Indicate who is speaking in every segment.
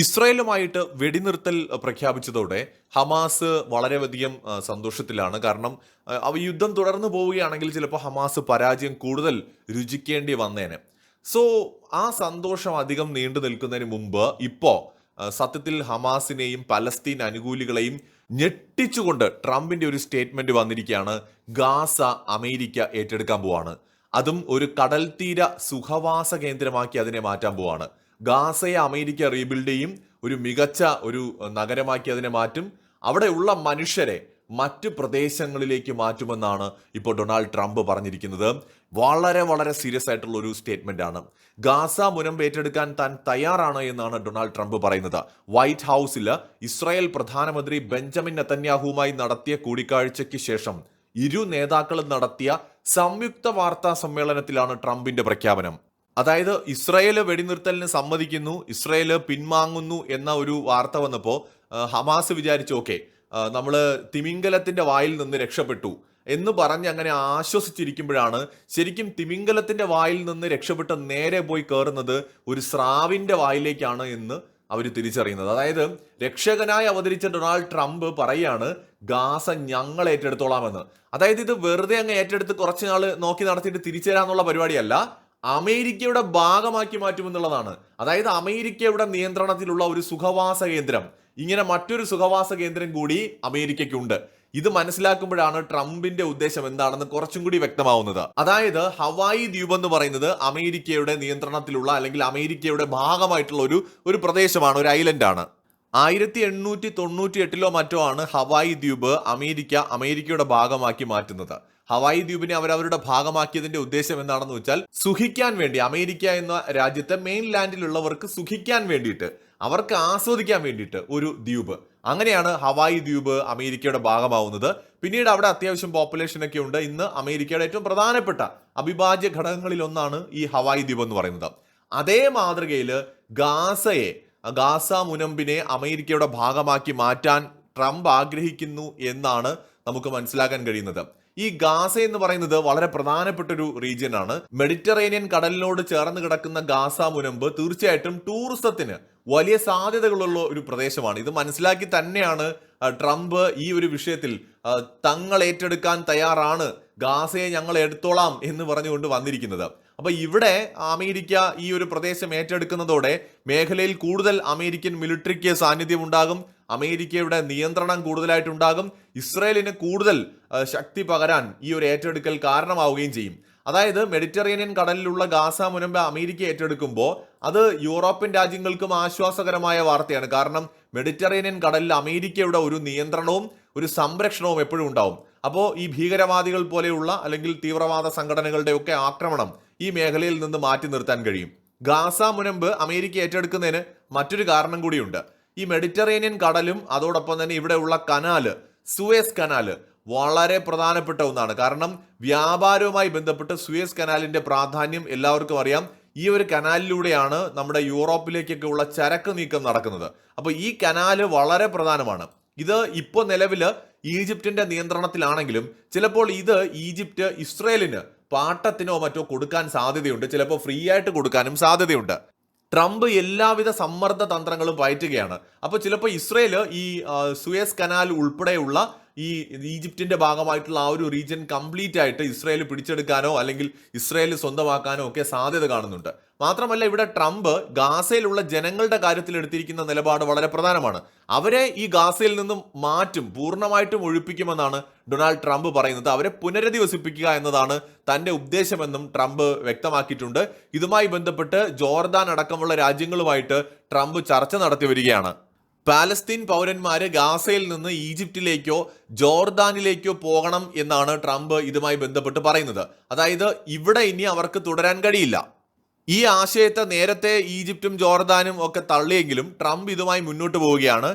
Speaker 1: ഇസ്രായേലുമായിട്ട് വെടിനിർത്തൽ പ്രഖ്യാപിച്ചതോടെ ഹമാസ് വളരെയധികം സന്തോഷത്തിലാണ്. കാരണം അവ യുദ്ധം തുടർന്നു പോവുകയാണെങ്കിൽ ചിലപ്പോൾ ഹമാസ് പരാജയം കൂടുതൽ രുചിക്കേണ്ടി വന്നേനെ. സോ ആ സന്തോഷം അധികം നീണ്ടു നിൽക്കുന്നതിന് മുമ്പ് ഇപ്പോൾ സത്യത്തിൽ ഹമാസിനെയും പലസ്തീൻ അനുകൂലികളെയും ഞെട്ടിച്ചുകൊണ്ട് ട്രംപിന്റെ ഒരു സ്റ്റേറ്റ്മെന്റ് വന്നിരിക്കുകയാണ്. ഗാസ അമേരിക്ക ഏറ്റെടുക്കാൻ പോവാണ്. അതും ഒരു കടൽ തീര സുഖവാസ കേന്ദ്രമാക്കി അതിനെ മാറ്റാൻ പോവാണ്. ഗാസയെ അമേരിക്ക റീബിൽഡ് ചെയ്യും ഒരു മികച്ച ഒരു നഗരമാക്കി അതിനെ മാറ്റും. അവിടെയുള്ള മനുഷ്യരെ മറ്റ് പ്രദേശങ്ങളിലേക്ക് മാറ്റുമെന്നാണ് ഇപ്പോൾ ഡൊണാൾഡ് ട്രംപ് പറഞ്ഞിരിക്കുന്നത്. വളരെ വളരെ സീരിയസ് ആയിട്ടുള്ള ഒരു സ്റ്റേറ്റ്മെന്റ് ആണ് ഗാസ മുനം ഏറ്റെടുക്കാൻ താൻ തയ്യാറാണ് എന്നാണ് ഡൊണാൾഡ് ട്രംപ് പറയുന്നത്. വൈറ്റ് ഹൗസിൽ ഇസ്രായേൽ പ്രധാനമന്ത്രി ബെഞ്ചമിൻ നെതന്യാഹുവുമായി നടത്തിയ കൂടിക്കാഴ്ചയ്ക്ക് ശേഷം ഇരു നേതാക്കളും നടത്തിയ സംയുക്ത വാർത്താ സമ്മേളനത്തിലാണ് ട്രംപിന്റെ പ്രഖ്യാപനം. അതായത് ഇസ്രായേൽ വെടിനിർത്തലിന് സമ്മതിക്കുന്നു ഇസ്രായേൽ പിൻവാങ്ങുന്നു എന്ന ഒരു വാർത്ത വന്നപ്പോൾ ഹമാസ് വിചാരിച്ചു ഓക്കെ നമ്മൾ തിമിംഗലത്തിന്റെ വായിൽ നിന്ന് രക്ഷപ്പെട്ടു എന്ന് പറഞ്ഞ് അങ്ങനെ ആശ്വസിച്ചിരിക്കുമ്പോഴാണ് ശരിക്കും തിമിംഗലത്തിന്റെ വായിൽ നിന്ന് രക്ഷപ്പെട്ട് നേരെ പോയി കയറുന്നത് ഒരു സ്രാവിന്റെ വായിലേക്കാണ് എന്ന് അവർ തിരിച്ചറിയുന്നത്. അതായത് രക്ഷകനായി അവതരിച്ച ഡൊണാൾഡ് ട്രംപ് പറയാണ് ഗാസ ഞങ്ങൾ ഏറ്റെടുത്തോളാമെന്ന് അതായത് ഇത് വെറുതെ അങ്ങ് ഏറ്റെടുത്ത് കുറച്ച് നാൾ നോക്കി നടത്തിയിട്ട് തിരിച്ചു തരാമെന്നുള്ള പരിപാടിയല്ല അമേരിക്കയുടെ ഭാഗമാക്കി മാറ്റുമെന്നുള്ളതാണ്. അതായത് അമേരിക്കയുടെ നിയന്ത്രണത്തിലുള്ള ഒരു സുഖവാസ കേന്ദ്രം. ഇങ്ങനെ മറ്റൊരു സുഖവാസ കേന്ദ്രം കൂടി അമേരിക്കയ്ക്കുണ്ട്. ഇത് മനസ്സിലാക്കുമ്പോഴാണ് ട്രംപിന്റെ ഉദ്ദേശം എന്താണെന്ന് കുറച്ചും കൂടി വ്യക്തമാവുന്നത്. അതായത് ഹവായി ദ്വീപ് എന്ന് പറയുന്നത് അമേരിക്കയുടെ നിയന്ത്രണത്തിലുള്ള അല്ലെങ്കിൽ അമേരിക്കയുടെ ഭാഗമായിട്ടുള്ള ഒരു ഒരു പ്രദേശമാണ് ഒരു ഐലൻഡ് ആണ് ആയിരത്തി എണ്ണൂറ്റി തൊണ്ണൂറ്റി എട്ടിലോ മറ്റോ ആണ് ഹവായി ദ്വീപ് അമേരിക്ക അമേരിക്കയുടെ ഭാഗമാക്കി മാറ്റുന്നത്. ഹവായി ദ്വീപിനെ അവരവരുടെ ഭാഗമാക്കിയതിന്റെ ഉദ്ദേശം എന്താണെന്ന് വെച്ചാൽ സുഖിക്കാൻ വേണ്ടി അമേരിക്ക എന്ന രാജ്യത്തെ മെയിൻ ലാൻഡിലുള്ളവർക്ക് സുഖിക്കാൻ വേണ്ടിയിട്ട് അവർക്ക് ആസ്വദിക്കാൻ വേണ്ടിയിട്ട് ഒരു ദ്വീപ്. അങ്ങനെയാണ് ഹവായി ദ്വീപ് അമേരിക്കയുടെ ഭാഗമാവുന്നത്. പിന്നീട് അവിടെ അത്യാവശ്യം പോപ്പുലേഷൻ ഒക്കെ ഉണ്ട്. ഇന്ന് അമേരിക്കയുടെ ഏറ്റവും പ്രധാനപ്പെട്ട അവിഭാജ്യ ഘടകങ്ങളിൽ ഒന്നാണ് ഈ ഹവായി ദ്വീപ് എന്ന് പറയുന്നത്. അതേ മാതൃകയിൽ ഗാസയെ ഗാസ മുനമ്പിനെ അമേരിക്കയുടെ ഭാഗമാക്കി മാറ്റാൻ ട്രംപ് ആഗ്രഹിക്കുന്നു എന്നാണ് നമുക്ക് മനസ്സിലാക്കാൻ കഴിയുന്നത്. ഈ ഗാസ എന്ന് പറയുന്നത് വളരെ പ്രധാനപ്പെട്ട ഒരു റീജിയൻ ആണ്. മെഡിറ്ററേനിയൻ കടലിനോട് ചേർന്ന് കിടക്കുന്ന ഗാസ മുനമ്പ് തീർച്ചയായിട്ടും ടൂറിസത്തിന് വലിയ സാധ്യതകളുള്ള ഒരു പ്രദേശമാണ്. ഇത് മനസ്സിലാക്കി തന്നെയാണ് ട്രംപ് ഈ ഒരു വിഷയത്തിൽ തങ്ങൾ ഏറ്റെടുക്കാൻ തയ്യാറാണ്. ഗാസയെ ഞങ്ങൾ എടുത്തോളാം എന്ന് പറഞ്ഞുകൊണ്ട് വന്നിരിക്കുന്നത്. അപ്പൊ ഇവിടെ അമേരിക്ക ഈ ഒരു പ്രദേശം ഏറ്റെടുക്കുന്നതോടെ മേഖലയിൽ കൂടുതൽ അമേരിക്കൻ മിലിറ്ററിക്ക് സാന്നിധ്യം ഉണ്ടാകും. അമേരിക്കയുടെ നിയന്ത്രണം കൂടുതലായിട്ടുണ്ടാകും. ഇസ്രയേലിന് കൂടുതൽ ശക്തി പകരാൻ ഈ ഒരു ഏറ്റെടുക്കൽ കാരണമാവുകയും ചെയ്യും. അതായത് മെഡിറ്ററേനിയൻ കടലിലുള്ള ഗാസ മുനമ്പ് അമേരിക്ക ഏറ്റെടുക്കുമ്പോൾ അത് യൂറോപ്യൻ രാജ്യങ്ങൾക്കും ആശ്വാസകരമായ വാർത്തയാണ്. കാരണം മെഡിറ്ററേനിയൻ കടലിൽ അമേരിക്കയുടെ ഒരു നിയന്ത്രണവും ഒരു സംരക്ഷണവും എപ്പോഴും ഉണ്ടാവും. അപ്പോൾ ഈ ഭീകരവാദികൾ പോലെയുള്ള അല്ലെങ്കിൽ തീവ്രവാദ സംഘടനകളുടെ ഒക്കെ ആക്രമണം ഈ മേഖലയിൽ നിന്ന് മാറ്റി നിർത്താൻ കഴിയും. ഗാസ മുനമ്പ് അമേരിക്ക ഏറ്റെടുക്കുന്നതിന് മറ്റൊരു കാരണം കൂടിയുണ്ട്. ഈ മെഡിറ്ററേനിയൻ കടലും അതോടൊപ്പം തന്നെ ഇവിടെയുള്ള കനാല് സുവേസ് കനാല് വളരെ പ്രധാനപ്പെട്ട ഒന്നാണ്. കാരണം വ്യാപാരവുമായി ബന്ധപ്പെട്ട് സുവേസ് കനാലിന്റെ പ്രാധാന്യം എല്ലാവർക്കും അറിയാം. ഈ ഒരു കനാലിലൂടെയാണ് നമ്മുടെ യൂറോപ്പിലേക്കൊക്കെ ഉള്ള ചരക്ക് നീക്കം നടക്കുന്നത്. അപ്പോൾ ഈ കനാല് വളരെ പ്രധാനമാണ്. ഇത് ഇപ്പോൾ നിലവിൽ ഈജിപ്തിന്റെ നിയന്ത്രണത്തിലാണെങ്കിലും ചിലപ്പോൾ ഇത് ഈജിപ്റ്റ് ഇസ്രയേലിന് പാട്ടത്തിനോ മറ്റോ കൊടുക്കാൻ സാധ്യതയുണ്ട്. ചിലപ്പോൾ ഫ്രീ ആയിട്ട് കൊടുക്കാനും സാധ്യതയുണ്ട്. ട്രംപ് എല്ലാവിധ സമ്മർദ്ദ തന്ത്രങ്ങളും പയറ്റുകയാണ് അപ്പോൾ ചിലപ്പോൾ ഇസ്രയേൽ ഈ സുയസ് കനാൽ ഉൾപ്പെടെയുള്ള ഈ ഈജിപ്തിന്റെ ഭാഗമായിട്ടുള്ള ആ ഒരു റീജിയൻ കംപ്ലീറ്റ് ആയിട്ട് ഇസ്രായേൽ പിടിച്ചെടുക്കാനോ അല്ലെങ്കിൽ ഇസ്രയേൽ സ്വന്തമാക്കാനോ ഒക്കെ സാധ്യത കാണുന്നുണ്ട്. മാത്രമല്ല ഇവിടെ ട്രംപ് ഗാസയിലുള്ള ജനങ്ങളുടെ കാര്യത്തിൽ എടുത്തിരിക്കുന്ന നിലപാട് വളരെ പ്രധാനമാണ്. അവരെ ഈ ഗാസയിൽ നിന്നും മാറ്റും പൂർണമായിട്ടും ഒഴിപ്പിക്കുമെന്നാണ് ഡൊണാൾഡ് ട്രംപ് പറയുന്നത്. അവരെ പുനരധിവസിപ്പിക്കുക എന്നതാണ് തന്റെ ഉദ്ദേശമെന്നും ട്രംപ് വ്യക്തമാക്കിയിട്ടുണ്ട്. ഇതുമായി ബന്ധപ്പെട്ട് ജോർദാൻ അടക്കമുള്ള രാജ്യങ്ങളുമായിട്ട് ട്രംപ് ചർച്ച നടത്തി വരികയാണ്. പാലസ്തീൻ പൗരന്മാര് ഗാസയിൽ നിന്ന് ഈജിപ്തിലേക്കോ ജോർദാനിലേക്കോ പോകണം എന്നാണ് ട്രംപ് ഇതുമായി ബന്ധപ്പെട്ട് പറയുന്നത്. അതായത് ഇവിടെ ഇനി അവർക്ക് തുടരാൻ കഴിയില്ല. ഈ ആശയത്തെ നേരത്തെ ഈജിപ്തും ജോർദാനും ഒക്കെ തള്ളിയെങ്കിലും ട്രംപ് ഇതുമായി മുന്നോട്ട് പോവുകയാണ്.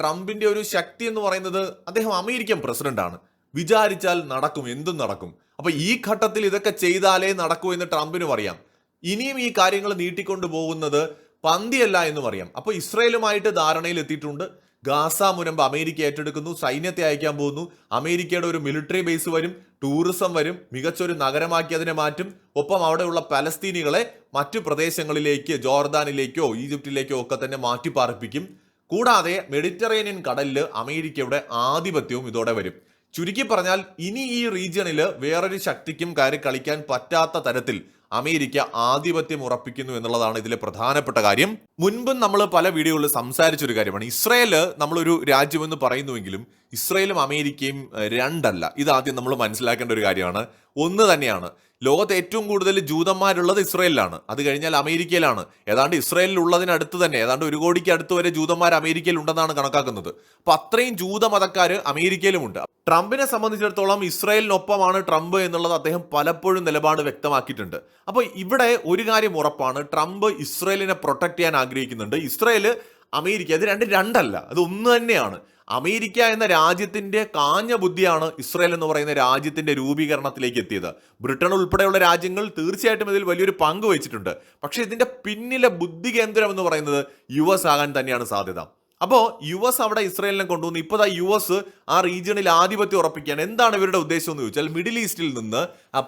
Speaker 1: ട്രംപിന്റെ ഒരു ശക്തി എന്ന് പറയുന്നത് അദ്ദേഹം അമേരിക്കൻ പ്രസിഡന്റാണ് വിചാരിച്ചാൽ നടക്കും എന്തും നടക്കും. അപ്പൊ ഈ ഘട്ടത്തിൽ ഇതൊക്കെ ചെയ്താലേ നടക്കൂ എന്ന് ട്രംപിനും അറിയാം. ഇനിയും ഈ കാര്യങ്ങൾ നീട്ടിക്കൊണ്ടു പോകുന്നത് പന്തിയല്ല എന്ന് അറിയാം അപ്പോൾ ഇസ്രയേലുമായിട്ട് ധാരണയിൽ എത്തിയിട്ടുണ്ട്. ഗാസ മുനമ്പ് അമേരിക്ക ഏറ്റെടുക്കുന്നു സൈന്യത്തെ അയക്കാൻ പോകുന്നു. അമേരിക്കയുടെ ഒരു മിലിറ്ററി ബേസ് വരും ടൂറിസം വരും മികച്ചൊരു നഗരമാക്കി അതിനെ മാറ്റും. ഒപ്പം അവിടെയുള്ള പലസ്തീനികളെ മറ്റു പ്രദേശങ്ങളിലേക്ക് ജോർദാനിലേക്കോ ഈജിപ്തിലേക്കോ ഒക്കെ തന്നെ മാറ്റിപ്പാർപ്പിക്കും. കൂടാതെ മെഡിറ്ററേനിയൻ കടലിൽ അമേരിക്കയുടെ ആധിപത്യവും ഇതോടെ വരും. ചുരുക്കി പറഞ്ഞാൽ ഇനി ഈ റീജിയണിൽ വേറൊരു ശക്തിക്കും കയറി കളിക്കാൻ പറ്റാത്ത തരത്തിൽ അമേരിക്ക ആധിപത്യം ഉറപ്പിക്കുന്നു എന്നുള്ളതാണ് ഇതിലെ പ്രധാനപ്പെട്ട കാര്യം. മുൻപും നമ്മൾ പല വീഡിയോകളിൽ സംസാരിച്ചൊരു കാര്യമാണ്. ഇസ്രയേൽ നമ്മളൊരു രാജ്യമെന്ന് പറയുന്നുവെങ്കിലും ഇസ്രയേലും അമേരിക്കയും രണ്ടല്ല. ഇതാദ്യം നമ്മൾ മനസ്സിലാക്കേണ്ട ഒരു കാര്യമാണ്. ഒന്ന് തന്നെയാണ്. ലോകത്ത് ഏറ്റവും കൂടുതൽ ജൂതന്മാരുള്ളത് ഇസ്രയേലിലാണ്. അത് കഴിഞ്ഞാൽ അമേരിക്കയിലാണ്. ഏതാണ്ട് ഇസ്രയേലിൽ ഉള്ളതിനടുത്ത് തന്നെ ഏതാണ്ട് ഒരു കോടിക്ക് അടുത്ത് വരെ ജൂതന്മാർ അമേരിക്കയിൽ ഉണ്ടെന്നാണ് കണക്കാക്കുന്നത്. അപ്പൊ അത്രയും ജൂതമതക്കാർ അമേരിക്കയിലുമുണ്ട്. ട്രംപിനെ സംബന്ധിച്ചിടത്തോളം ഇസ്രയേലിനൊപ്പമാണ് ട്രംപ് എന്നുള്ളത് അദ്ദേഹം പലപ്പോഴും നിലപാട് വ്യക്തമാക്കിയിട്ടുണ്ട്. അപ്പോൾ ഇവിടെ ഒരു കാര്യം ഉറപ്പാണ്. ട്രംപ് ഇസ്രയേലിനെ പ്രൊട്ടക്ട് ചെയ്യാൻ ആഗ്രഹിക്കുന്നുണ്ട്. Israel America. ഇത് രണ്ട് രണ്ടല്ല. അത് ഒന്ന് തന്നെയാണ്. അമേരിക്ക എന്ന രാജ്യത്തിന്റെ കാഞ്ഞ ബുദ്ധിയാണ് ഇസ്രയേൽ എന്ന് പറയുന്ന രാജ്യത്തിന്റെ രൂപീകരണത്തിലേക്ക് എത്തിയത്. ബ്രിട്ടൻ ഉൾപ്പെടെയുള്ള രാജ്യങ്ങൾ തീർച്ചയായിട്ടും ഇതിൽ വലിയൊരു പങ്ക് വഹിച്ചിട്ടുണ്ട്. പക്ഷേ ഇതിന്റെ പിന്നിലെ ബുദ്ധി കേന്ദ്രം എന്ന് പറയുന്നത് യു എസ് ആകാൻ തന്നെയാണ് സാധ്യത. അപ്പോൾ യു എസ് അവിടെ ഇസ്രയേലിനെ കൊണ്ടുവന്നു ഇപ്പോൾ യു എസ് ആ റീജിയണിൽ ആധിപത്യം ഉറപ്പിക്കാൻ എന്താണ് ഇവരുടെ ഉദ്ദേശം എന്ന് ചോദിച്ചാൽ മിഡിൽ ഈസ്റ്റിൽ നിന്ന്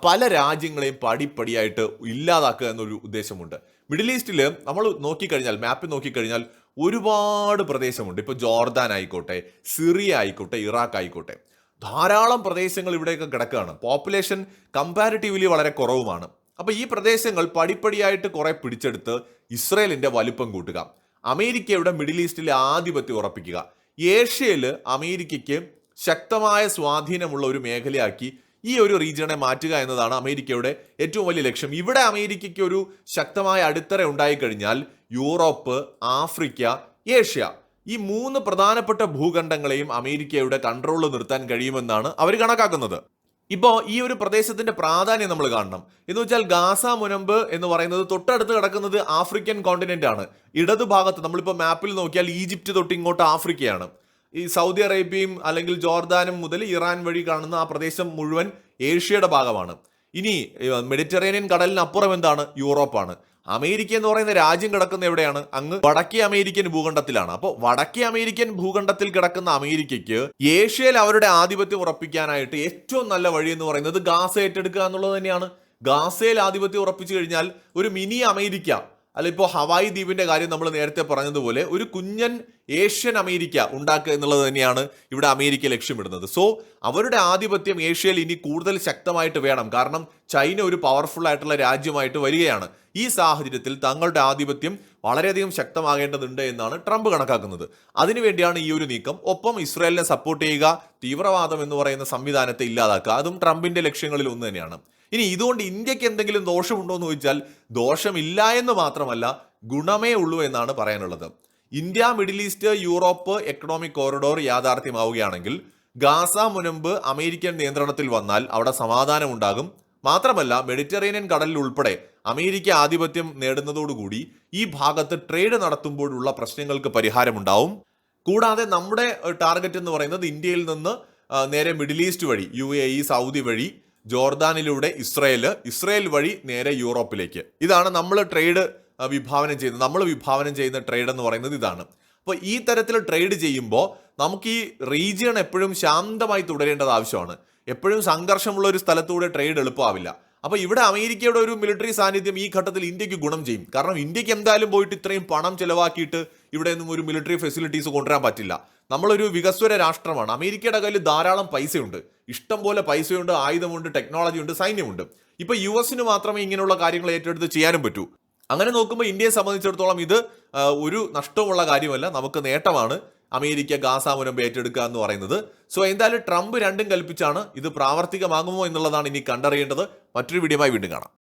Speaker 1: പല രാജ്യങ്ങളെയും പടിപ്പടിയായിട്ട് ഇല്ലാതാക്കുക എന്നൊരു ഉദ്ദേശമുണ്ട്. മിഡിൽ ഈസ്റ്റിൽ നമ്മൾ നോക്കിക്കഴിഞ്ഞാൽ മാപ്പ് നോക്കിക്കഴിഞ്ഞാൽ ഒരുപാട് പ്രദേശമുണ്ട്. ഇപ്പോൾ ജോർദാൻ ആയിക്കോട്ടെ സിറിയ ആയിക്കോട്ടെ ഇറാഖ് ആയിക്കോട്ടെ. ധാരാളം പ്രദേശങ്ങൾ ഇവിടെയൊക്കെ കിടക്കുകയാണ്. പോപ്പുലേഷൻ കമ്പാരിറ്റീവ്ലി വളരെ കുറവുമാണ്. അപ്പോൾ ഈ പ്രദേശങ്ങൾ പടിപ്പടിയായിട്ട് കുറേ പിടിച്ചെടുത്ത് ഇസ്രയേലിന്റെ വലുപ്പം കൂട്ടുക. അമേരിക്കയുടെ മിഡിൽ ഈസ്റ്റിലെ ആധിപത്യം ഉറപ്പിക്കുക. ഏഷ്യയിൽ അമേരിക്കയ്ക്ക് ശക്തമായ സ്വാധീനമുള്ള ഒരു മേഖലയാക്കി ഈ ഒരു റീജിയണെ മാറ്റുക എന്നതാണ് അമേരിക്കയുടെ ഏറ്റവും വലിയ ലക്ഷ്യം. ഇവിടെ അമേരിക്കയ്ക്ക് ഒരു ശക്തമായ അടിത്തറ ഉണ്ടായിക്കഴിഞ്ഞാൽ യൂറോപ്പ് ആഫ്രിക്ക ഏഷ്യ ഈ മൂന്ന് പ്രധാനപ്പെട്ട ഭൂഖണ്ഡങ്ങളെയും അമേരിക്കയുടെ കൺട്രോളിൽ നിർത്താൻ കഴിയുമെന്നാണ് അവർ കണക്കാക്കുന്നത്. ഇപ്പോൾ ഈ ഒരു പ്രദേശത്തിന്റെ പ്രാധാന്യം നമ്മൾ കാണണം. എന്ന് വെച്ചാൽ ഗാസ മുനമ്പ് എന്ന് പറയുന്നത് തൊട്ടടുത്ത് കിടക്കുന്നത് ആഫ്രിക്കൻ കോണ്ടിനെന്റ് ആണ്. ഇടതുഭാഗത്ത് നമ്മളിപ്പോൾ മാപ്പിൽ നോക്കിയാൽ ഈജിപ്റ്റ് തൊട്ട് ഇങ്ങോട്ട് ആഫ്രിക്കയാണ്. ഈ സൗദി അറേബ്യയും അല്ലെങ്കിൽ ജോർദാനും മുതൽ ഇറാൻ വഴി കാണുന്ന ആ പ്രദേശം മുഴുവൻ ഏഷ്യയുടെ ഭാഗമാണ്. ഇനി മെഡിറ്ററേനിയൻ കടലിനപ്പുറം എന്താണ്? യൂറോപ്പാണ്. അമേരിക്ക എന്ന് പറയുന്ന രാജ്യം കിടക്കുന്ന എവിടെയാണ്? അങ്ങ് വടക്കേ അമേരിക്കൻ ഭൂഖണ്ഡത്തിലാണ്. അപ്പോൾ വടക്കേ അമേരിക്കൻ ഭൂഖണ്ഡത്തിൽ കിടക്കുന്ന അമേരിക്കയ്ക്ക് ഏഷ്യയിൽ അവരുടെ ആധിപത്യം ഉറപ്പിക്കാനായിട്ട് ഏറ്റവും നല്ല വഴി എന്ന് പറയുന്നത് ഗാസ ഏറ്റെടുക്കുക എന്നുള്ളത് തന്നെയാണ്. ഗാസയിൽ ആധിപത്യം ഉറപ്പിച്ചു കഴിഞ്ഞാൽ ഒരു മിനി അമേരിക്ക അല്ല ഇപ്പോൾ ഹവായി ദ്വീപിന്റെ കാര്യം നമ്മൾ നേരത്തെ പറഞ്ഞതുപോലെ ഒരു കുഞ്ഞൻ ഏഷ്യൻ അമേരിക്ക ഉണ്ടാക്കുക എന്നുള്ളത് തന്നെയാണ് ഇവിടെ അമേരിക്ക ലക്ഷ്യമിടുന്നത്. സോ അവരുടെ ആധിപത്യം ഏഷ്യയിൽ ഇനി കൂടുതൽ ശക്തമായിട്ട് വേണം. കാരണം ചൈന ഒരു പവർഫുൾ ആയിട്ടുള്ള രാജ്യമായിട്ട് വരികയാണ്. ഈ സാഹചര്യത്തിൽ തങ്ങളുടെ ആധിപത്യം വളരെയധികം ശക്തമാകേണ്ടതുണ്ട് എന്നാണ് ട്രംപ് കണക്കാക്കുന്നത്. അതിനുവേണ്ടിയാണ് ഈ ഒരു നീക്കം. ഒപ്പം ഇസ്രായേലിനെ സപ്പോർട്ട് ചെയ്യുക തീവ്രവാദം എന്ന് പറയുന്ന സംവിധാനത്തെ ഇല്ലാതാക്കുക. അതും ട്രംപിന്റെ ലക്ഷ്യങ്ങളിൽ ഒന്ന് തന്നെയാണ്. ഇനി ഇതുകൊണ്ട് ഇന്ത്യയ്ക്ക് എന്തെങ്കിലും ദോഷമുണ്ടോ എന്ന് ചോദിച്ചാൽ ദോഷമില്ല എന്ന് മാത്രമല്ല ഗുണമേ ഉള്ളൂ എന്നാണ് പറയാനുള്ളത്. India Middle East Europe economic corridor യാഥാർത്ഥ്യമാവുകയാണെങ്കിൽ Gaza മുനമ്പ് അമേരിക്കൻ നിയന്ത്രണത്തിൽ വന്നാൽ അവിടെ സമാധാനം ഉണ്ടാകും മാത്രമല്ല മെഡിറ്ററേനിയൻ കടലിൽ ഉൾപ്പെടെ അമേരിക്ക ആധിപത്യം നേടുന്നതോടുകൂടി ഈ ഭാഗത്ത് ട്രേഡ് നടത്തുമ്പോഴുള്ള പ്രശ്നങ്ങൾക്ക് പരിഹാരമുണ്ടാവും. കൂടാതെ നമ്മുടെ ടാർഗറ്റ് എന്ന് പറയുന്നത് ഇന്ത്യയിൽ നിന്ന് നേരെ മിഡിൽ ഈസ്റ്റ് വഴി യു എ ഇ സൗദി വഴി ജോർദാനിലൂടെ ഇസ്രയേൽ ഇസ്രയേൽ വഴി നേരെ യൂറോപ്പിലേക്ക്. ഇതാണ് നമ്മൾ ട്രേഡ് വിഭാവനം ചെയ്യുന്നത് നമ്മൾ വിഭാവനം ചെയ്യുന്ന ട്രേഡ് എന്ന് പറയുന്നത് ഇതാണ്. അപ്പോൾ ഈ തരത്തിൽ ട്രേഡ് ചെയ്യുമ്പോൾ നമുക്ക് ഈ റീജിയൺ എപ്പോഴും ശാന്തമായി തുടരേണ്ടത് ആവശ്യമാണ്. എപ്പോഴും സംഘർഷമുള്ള ഒരു സ്ഥലത്തൂടെ ട്രേഡ് എളുപ്പമാവില്ല. അപ്പോൾ ഇവിടെ അമേരിക്കയുടെ ഒരു മിലിറ്ററി സാന്നിധ്യം ഈ ഘട്ടത്തിൽ ഇന്ത്യയ്ക്ക് ഗുണം ചെയ്യും. കാരണം ഇന്ത്യയ്ക്ക് എന്തായാലും പോയിട്ട് ഇത്രയും പണം ചെലവാക്കിയിട്ട് ഇവിടെ നിന്നും ഒരു മിലിറ്ററി ഫെസിലിറ്റീസ് കൊണ്ടുവരാൻ പറ്റില്ല. നമ്മളൊരു വികസ്വര രാഷ്ട്രമാണ്. അമേരിക്കയുടെ കയ്യിൽ ധാരാളം പൈസയുണ്ട്. ഇഷ്ടം പോലെ പൈസയുണ്ട് ആയുധമുണ്ട് ടെക്നോളജി ഉണ്ട് സൈന്യമുണ്ട്. ഇപ്പൊ യു എസിന് മാത്രമേ ഇങ്ങനെയുള്ള കാര്യങ്ങൾ ഏറ്റെടുത്ത് ചെയ്യാനും പറ്റൂ. അങ്ങനെ നോക്കുമ്പോൾ ഇന്ത്യയെ സംബന്ധിച്ചിടത്തോളം ഇത് ഒരു നഷ്ടമുള്ള കാര്യമല്ല. നമുക്ക് നേട്ടമാണ്. അമേരിക്ക ഗാസ മുനമ്പ് ഏറ്റെടുക്കുക എന്ന് പറയുന്നത്. സോ എന്തായാലും ട്രംപ് രണ്ടും കൽപ്പിച്ചാണ് ഇത് പ്രാവർത്തികമാകുമോ എന്നുള്ളതാണ് ഇനി കണ്ടറിയേണ്ടത്. മറ്റൊരു വീഡിയോയുമായി വീണ്ടും കാണാം.